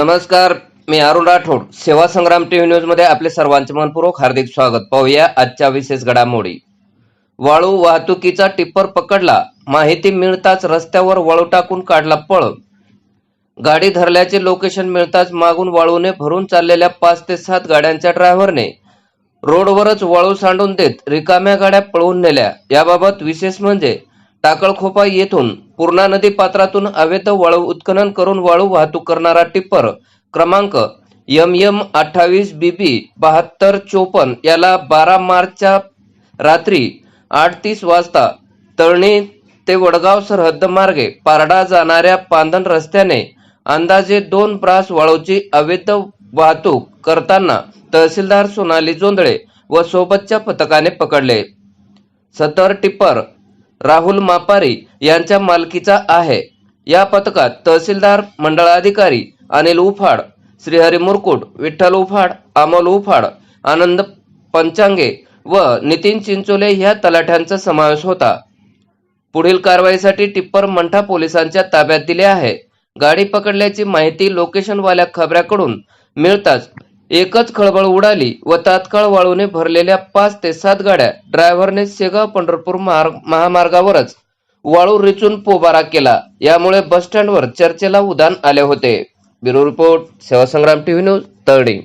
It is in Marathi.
नमस्कार मी अरुण राठोड. सेवा संग्राम टीव्ही न्यूजमध्ये आपले सर्वांचे मनपूर्वक हार्दिक स्वागत. पाहूया आजच्या विशेष घडामोडी. वाळू वाहतुकीचा टिप्पर पकडला. माहिती मिळताच रस्त्यावर वाळू टाकून काढला पळ. गाडी धरल्याचे लोकेशन मिळताच मागून वाळूने भरून चाललेल्या पाच ते सात गाड्यांच्या ड्रायव्हरने रोडवरच वाळू सांडून देत रिकाम्या गाड्या पळवून नेल्या. याबाबत विशेष म्हणजे टाकळखोपा येथून पूर्णा नदी पात्रातून अवैध वाळू उत्खनन करून वाळू वाहतूक करणारा टिप्पर. क्रमांक यम यम अठ्ठावीस बी बी बहात्तर चोपन्न याला बारा मार्चच्या रात्री आठ तीस वाजता तळणी ते वडगाव सरहद्द मार्गे पारडा जाणाऱ्या पांधन रस्त्याने अंदाजे दोन ब्रास वाळूची अवैध वाहतूक करताना तहसीलदार सोनाली जोंधळे व सोबतच्या पथकाने पकडले. सदर टिप्पर राहुल मापारी यांच्या मालकीचा आहे. या पथकात तहसीलदार मंडळाधिकारी अनिल उफाड श्रीहरी मुरकुट विठ्ठल उफाड अमोल उफाड आनंद पंचांगे व नितीन चिंचोले ह्या तलाठ्यांचा समावेश होता. पुढील कारवाईसाठी टिप्पर मंठा पोलिसांच्या ताब्यात दिले आहे. गाडी पकडल्याची माहिती लोकेशनवाल्या खबऱ्याकडून मिळताच एकच खळबळ उडाली व तात्काळ वाळूने भरलेल्या पाच ते सात गाड्या ड्रायव्हरने शेगाव पंढरपूर महामार्गावरच वाळू रिचून पोबारा केला. यामुळे बस स्टँडवर चर्चेला उधाण आले होते. Bureau report Sevasangram TV news Taladi.